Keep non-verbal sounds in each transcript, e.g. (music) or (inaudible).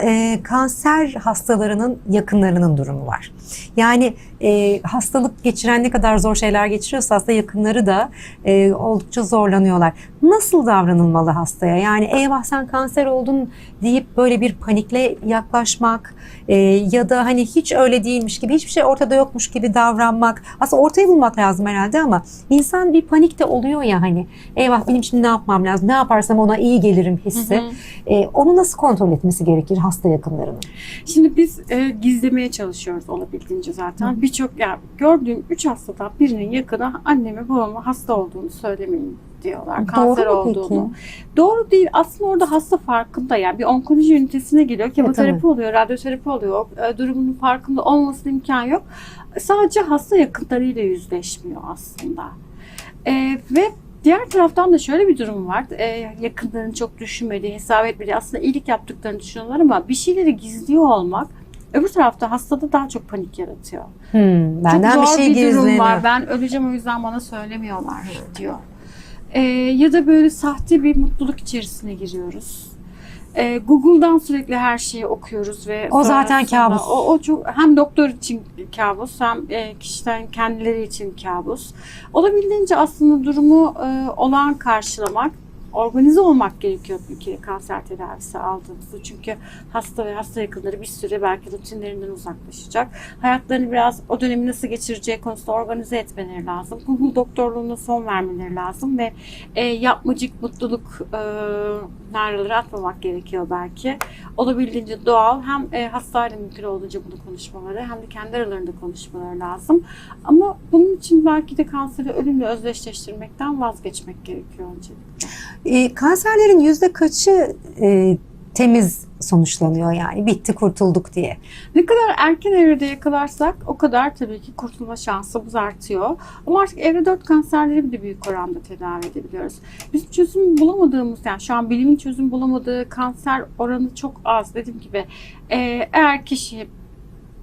e, kanser hastalarının yakınlarının durumu var. Yani e, hastalık geçiren ne kadar zor şeyler geçiriyorsa hasta yakınları da e, oldukça zorlanıyorlar. Nasıl davranılmalı hastaya? Yani eyvah sen kanser oldun deyip böyle bir panikle yaklaşmak e, ya da hani hiç öyle değilmiş gibi hiçbir şey ortada yokmuş gibi davranmak. Aslında ortayı bulmak lazım herhalde ama insan bir panikte oluyor ya hani eyvah benim şimdi ne yapmam lazım? Ne yaparsam ona iyi gelirim hissi. Hı hı. E, onu nasıl kontrol etmesi gerekir hasta yakınlarının? Şimdi biz e, gizlemeye çalışıyoruz olabildiğince zaten. Birçok yani gördüğüm 3 hastadan birinin yakını anneme babama hasta olduğunu söylemeyin diyorlar. Kanser Doğru mu peki? olduğunu. Doğru değil. Aslında orada hasta farkında yani bir onkoloji ünitesine geliyor. Kemoterapi oluyor, radyoterapi oluyor. E, durumunun farkında olmasına imkan yok. Sadece hasta yakınlarıyla yüzleşmiyor aslında. E, ve Diğer taraftan da şöyle bir durum var. E, yakınların çok düşünmediği, hesap etmediği, aslında iyilik yaptıklarını düşünüyorlar ama bir şeyleri gizliyor olmak öbür tarafta hastada daha çok panik yaratıyor. Hmm, benden çok bir zor şey bir durum gizleniyor. var. Ben öleceğim o yüzden bana söylemiyorlar diyor. E, ya da böyle sahte bir mutluluk içerisine giriyoruz. E, Google'dan sürekli her şeyi okuyoruz ve O zaten kabus. O, o çok hem doktor için kabus hem e, kişiden kendileri için kabus. Olabildiğince aslında durumu e, olağan karşılamak, organize olmak gerekiyor bir kere kanser tedavisi aldığımızda. Çünkü hasta ve hasta yakınları bir süre belki rutinlerinden uzaklaşacak. Hayatlarını biraz o dönemi nasıl geçireceği konusunda organize etmeleri lazım. Google doktorluğuna son vermeleri lazım ve e, yapmacık mutluluk e, narraları atmamak gerekiyor belki. Olabildiğince doğal hem e, hastayla mümkün olduğunca bunu konuşmaları hem de kendi aralarında konuşmaları lazım. Ama bunun için belki de kanseri ölümle özdeşleştirmekten vazgeçmek gerekiyor öncelikle. E, kanserlerin yüzde kaçı e, temiz sonuçlanıyor yani bitti kurtulduk diye. Ne kadar erken evrede yakalarsak o kadar tabii ki kurtulma şansımız artıyor. Ama artık evre 4 kanserleri de büyük oranda tedavi edebiliyoruz. Biz çözüm bulamadığımız yani şu an bilimin çözüm bulamadığı kanser oranı çok az. Dediğim gibi e, eğer kişi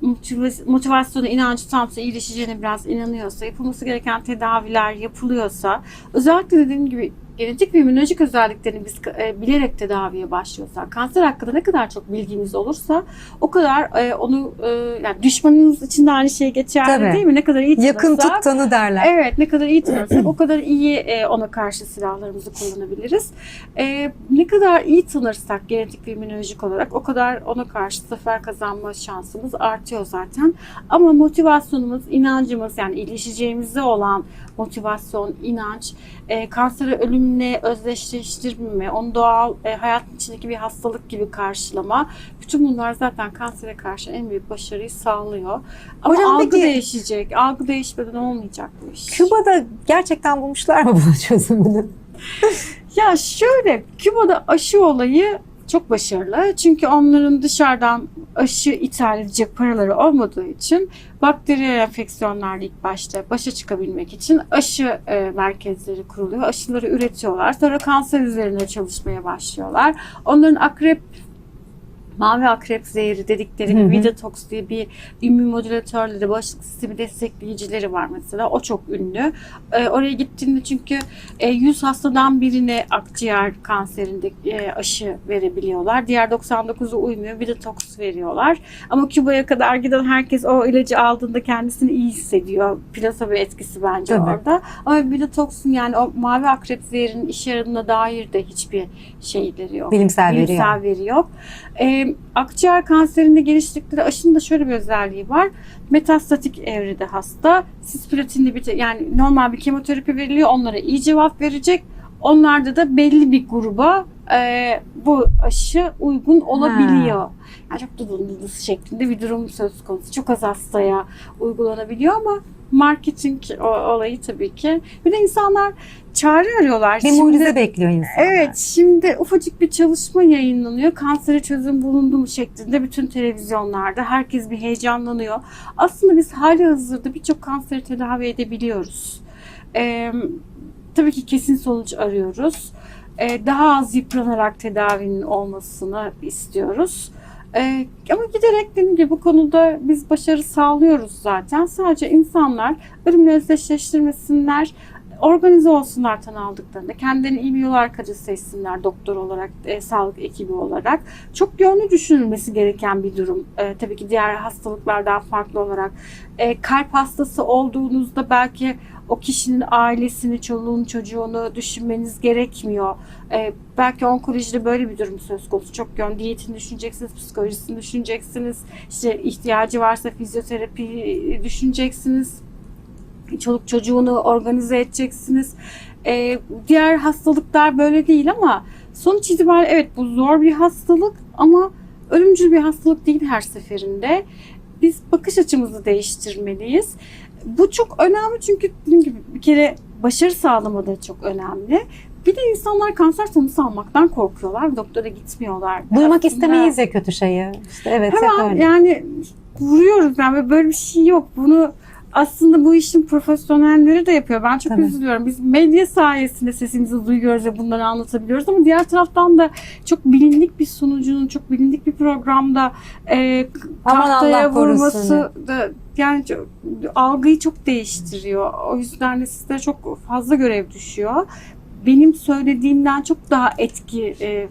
motiv- motivasyonu, inancı tamsa iyileşeceğine biraz inanıyorsa, yapılması gereken tedaviler yapılıyorsa, özellikle dediğim gibi genetik ve immünolojik özelliklerini biz e, bilerek tedaviye başlıyorsak, kanser hakkında ne kadar çok bilgimiz olursa o kadar e, onu e, yani düşmanımız için de aynı şey geçerli Tabii. değil mi? Ne kadar iyi Yakın tanırsak- tut tanı derler. Evet ne kadar iyi tanırsak o kadar iyi e, ona karşı silahlarımızı kullanabiliriz. E, ne kadar iyi tanırsak genetik ve immünolojik olarak o kadar ona karşı zafer kazanma şansımız artıyor zaten. Ama motivasyonumuz, inancımız yani iyileşeceğimize olan motivasyon, inanç, e, kanseri ölümle özdeşleştirmeme, onu doğal e, hayatın içindeki bir hastalık gibi karşılama. Bütün bunlar zaten kansere karşı en büyük başarıyı sağlıyor. Ama Hocam algı peki- değişecek. Algı değişmeden olmayacak bu iş. Küba'da gerçekten bulmuşlar mı bunun çözümünü? (laughs) Ya şöyle Küba'da aşı olayı çok başarılı. Çünkü onların dışarıdan aşı ithal edecek paraları olmadığı için bakteriyel enfeksiyonlarla ilk başta başa çıkabilmek için aşı e, merkezleri kuruluyor. Aşıları üretiyorlar. Sonra kanser üzerine çalışmaya başlıyorlar. Onların akrep mavi akrep zehri dedikleri Hı hı. Vidatox diye bir immünmodülatörleri, bağışıklık sistemi destekleyicileri var mesela. O çok ünlü. E, oraya gittiğinde çünkü e, 100 hastadan birine akciğer kanserinde e, aşı verebiliyorlar. Diğer 99'u uymuyor. Vidatox veriyorlar. Ama Küba'ya kadar giden herkes o ilacı aldığında kendisini iyi hissediyor. Plasebo etkisi bence Tabii. orada. Ama Vidatox'un yani o mavi akrep zehrinin işe yaradığına dair de hiçbir şeyleri yok. Bilimsel veri yok. Bilimsel veri yok. Ee, akciğer kanserinde geliştirdikleri aşının da şöyle bir özelliği var. Metastatik evrede hasta cisplatinli bir yani normal bir kemoterapi veriliyor. Onlara iyi cevap verecek. Onlarda da belli bir gruba e, bu aşı uygun olabiliyor. Yani çok duduldusu şeklinde bir durum söz konusu. Çok az hastaya uygulanabiliyor ama marketing olayı tabii ki. Bir de insanlar çare arıyorlar. Bir mucize bekliyor insan. Evet, şimdi ufacık bir çalışma yayınlanıyor. Kansere çözüm bulundu mu şeklinde bütün televizyonlarda herkes bir heyecanlanıyor. Aslında biz hali hazırda birçok kanseri tedavi edebiliyoruz. Ee, tabii ki kesin sonuç arıyoruz. Ee, daha az yıpranarak tedavinin olmasını istiyoruz. Ee, ama giderek dediğim gibi bu konuda biz başarı sağlıyoruz zaten. Sadece insanlar ölümle özdeşleştirmesinler, organize olsunlar tanı aldıklarında. Kendilerini iyi bir yol arkadaşı seçsinler doktor olarak, e, sağlık ekibi olarak. Çok yönlü düşünülmesi gereken bir durum. E, tabii ki diğer hastalıklardan farklı olarak. E, kalp hastası olduğunuzda belki o kişinin ailesini, çoluğunu, çocuğunu düşünmeniz gerekmiyor. E, belki onkolojide böyle bir durum söz konusu. Çok yön diyetini düşüneceksiniz, psikolojisini düşüneceksiniz. İşte ihtiyacı varsa fizyoterapi düşüneceksiniz çoluk çocuğunu organize edeceksiniz. Ee, diğer hastalıklar böyle değil ama sonuç itibariyle evet bu zor bir hastalık ama ölümcül bir hastalık değil her seferinde. Biz bakış açımızı değiştirmeliyiz. Bu çok önemli çünkü dediğim gibi bir kere başarı sağlamada çok önemli. Bir de insanlar kanser tanısı almaktan korkuyorlar. Doktora gitmiyorlar. Duymak Aslında- istemeyiz ya kötü şeyi. İşte evet hep Hemen öyle. yani vuruyoruz yani böyle bir şey yok. Bunu aslında bu işin profesyonelleri de yapıyor. Ben çok Tabii. üzülüyorum. Biz medya sayesinde sesimizi duyuyoruz ve bunları anlatabiliyoruz ama diğer taraftan da çok bilindik bir sunucunun, çok bilindik bir programda e, Aman tahtaya Allah korusun. vurması da yani çok- algıyı çok değiştiriyor. O yüzden de sizlere çok fazla görev düşüyor. Benim söylediğimden çok daha etki e,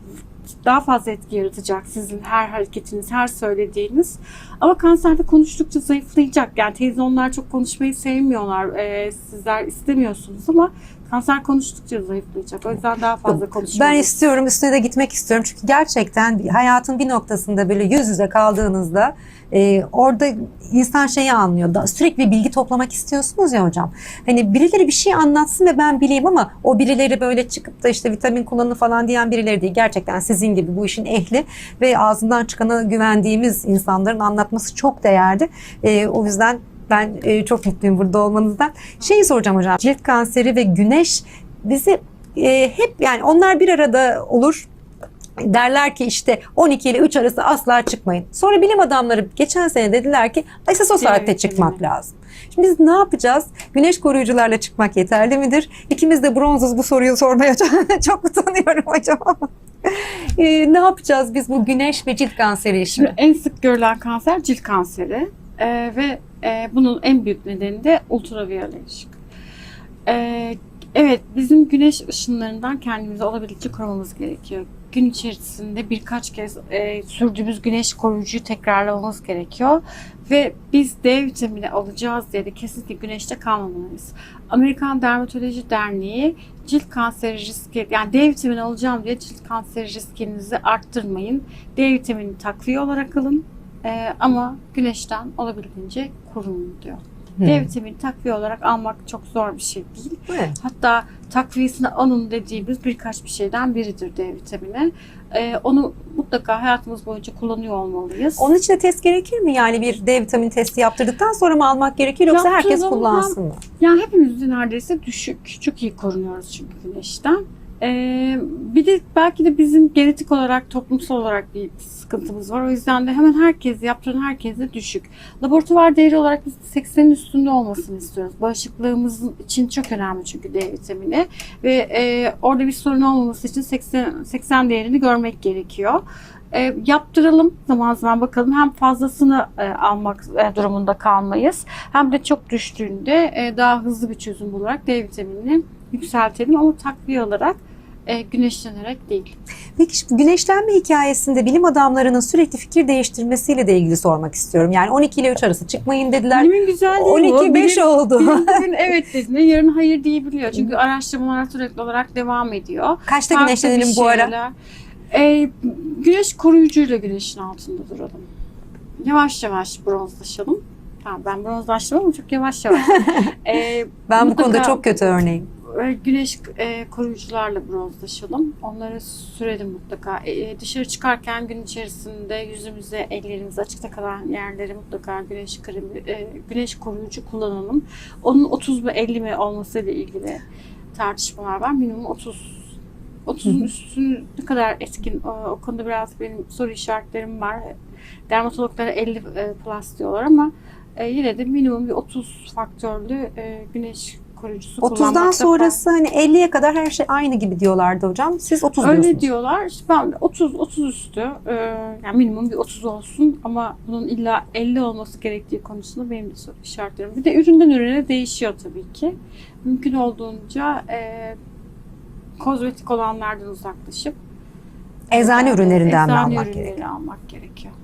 daha fazla etki yaratacak sizin her hareketiniz, her söylediğiniz. Ama kanserde konuştukça zayıflayacak. Yani televizyonlar çok konuşmayı sevmiyorlar. Ee, sizler istemiyorsunuz ama kanser konuştukça zayıflayacak. O yüzden daha fazla Ben konuşmalıyız. istiyorum, üstüne de gitmek istiyorum. Çünkü gerçekten hayatın bir noktasında böyle yüz yüze kaldığınızda e, orada insan şeyi anlıyor. Da, sürekli bilgi toplamak istiyorsunuz ya hocam. Hani birileri bir şey anlatsın ve ben bileyim ama o birileri böyle çıkıp da işte vitamin kullanın falan diyen birileri değil. Gerçekten sizin gibi bu işin ehli ve ağzından çıkana güvendiğimiz insanların anlatması çok değerli. E, o yüzden ben e, çok mutluyum burada olmanızdan. Şeyi soracağım hocam. Cilt kanseri ve güneş bizi e, hep yani onlar bir arada olur. Derler ki işte 12 ile 3 arası asla çıkmayın. Sonra bilim adamları geçen sene dediler ki esas o saatte çıkmak lazım. Şimdi biz ne yapacağız? Güneş koruyucularla çıkmak yeterli midir? İkimiz de bronzuz bu soruyu sormaya (laughs) çok, utanıyorum hocam ama. (laughs) E, ne yapacağız biz bu güneş ve cilt kanseri işini? en sık görülen kanser cilt kanseri Ee, ve e, bunun en büyük nedeni de ultraviyole ışık. Ee, evet bizim güneş ışınlarından kendimizi olabildiğince korumamız gerekiyor. Gün içerisinde birkaç kez e, sürdüğümüz güneş koruyucuyu tekrarlamamız gerekiyor. Ve biz D vitamini alacağız diye de kesinlikle güneşte kalmamalıyız. Amerikan Dermatoloji Derneği cilt kanseri riski yani D vitamini alacağım diye cilt kanseri riskinizi arttırmayın. D vitamini takviye olarak alın. Ee, ama güneşten olabildiğince korunun diyor. D Hmm. vitamini takviye olarak almak çok zor bir şey değil. Evet. Hatta takviyesine alın dediğimiz birkaç bir şeyden biridir D vitamini. Ee, onu mutlaka hayatımız boyunca kullanıyor olmalıyız. Onun için de test gerekir mi? Yani bir D vitamini testi yaptırdıktan sonra mı almak gerekir yoksa herkes kullansın mı? Yani hepimizde neredeyse düşük. Çok iyi korunuyoruz çünkü güneşten. Ee, bir de belki de bizim genetik olarak, toplumsal olarak bir sıkıntımız var. O yüzden de hemen herkes, yaptıran herkes de düşük. Laboratuvar değeri olarak biz 80'in üstünde olmasını istiyoruz. Bağışıklığımız için çok önemli çünkü D vitamini. Ve e, orada bir sorun olmaması için 80, 80 değerini görmek gerekiyor. E, yaptıralım zaman zaman bakalım hem fazlasını e, almak e, durumunda kalmayız hem de çok düştüğünde e, daha hızlı bir çözüm bularak D vitaminini yükseltelim ama takviye olarak e, güneşlenerek değil. Peki şimdi güneşlenme hikayesinde bilim adamlarının sürekli fikir değiştirmesiyle de ilgili sormak istiyorum. Yani 12 ile 3 arası çıkmayın dediler. Bilimin güzelliği 12 5 Bilim- oldu. bilim (laughs) bugün evet dediğinde yarın hayır diyebiliyor. Çünkü araştırmalar sürekli olarak devam ediyor. Kaçta Farklı güneşlenelim bu ara? E, güneş koruyucuyla güneşin altında duralım. Yavaş yavaş bronzlaşalım. Tamam ben bronzlaştım ama çok yavaş yavaş. (laughs) E, Ben bu konuda çok kötü örneğim. e, güneş e, koruyucularla bronzlaşalım. Onları sürelim mutlaka. E, dışarı çıkarken gün içerisinde yüzümüze, ellerimize açıkta kalan yerlere mutlaka güneş kremi, e, güneş koruyucu kullanalım. Onun 30 mu 50 mi olması ile ilgili tartışmalar var. Minimum 30 30'un üstü ne kadar etkin o, o konuda biraz benim soru işaretlerim var. Dermatologlara 50 e, plus diyorlar ama e, yine de minimum bir 30 faktörlü e, güneş koruyucusu 30'dan kullanmakta sonrası hani 50'ye kadar her şey aynı gibi diyorlardı hocam. Siz 30 Öyle diyorsunuz. diyorlar. İşte ben 30 30 üstü e, yani minimum bir 30 olsun ama bunun illa 50 olması gerektiği konusunda benim de soru işaretlerim. Bir de üründen ürüne değişiyor tabii ki. Mümkün olduğunca e, kozmetik olanlardan uzaklaşıp Eczane ürünlerinden mi eczane almak ürünleri gerekiyor? almak gerekiyor.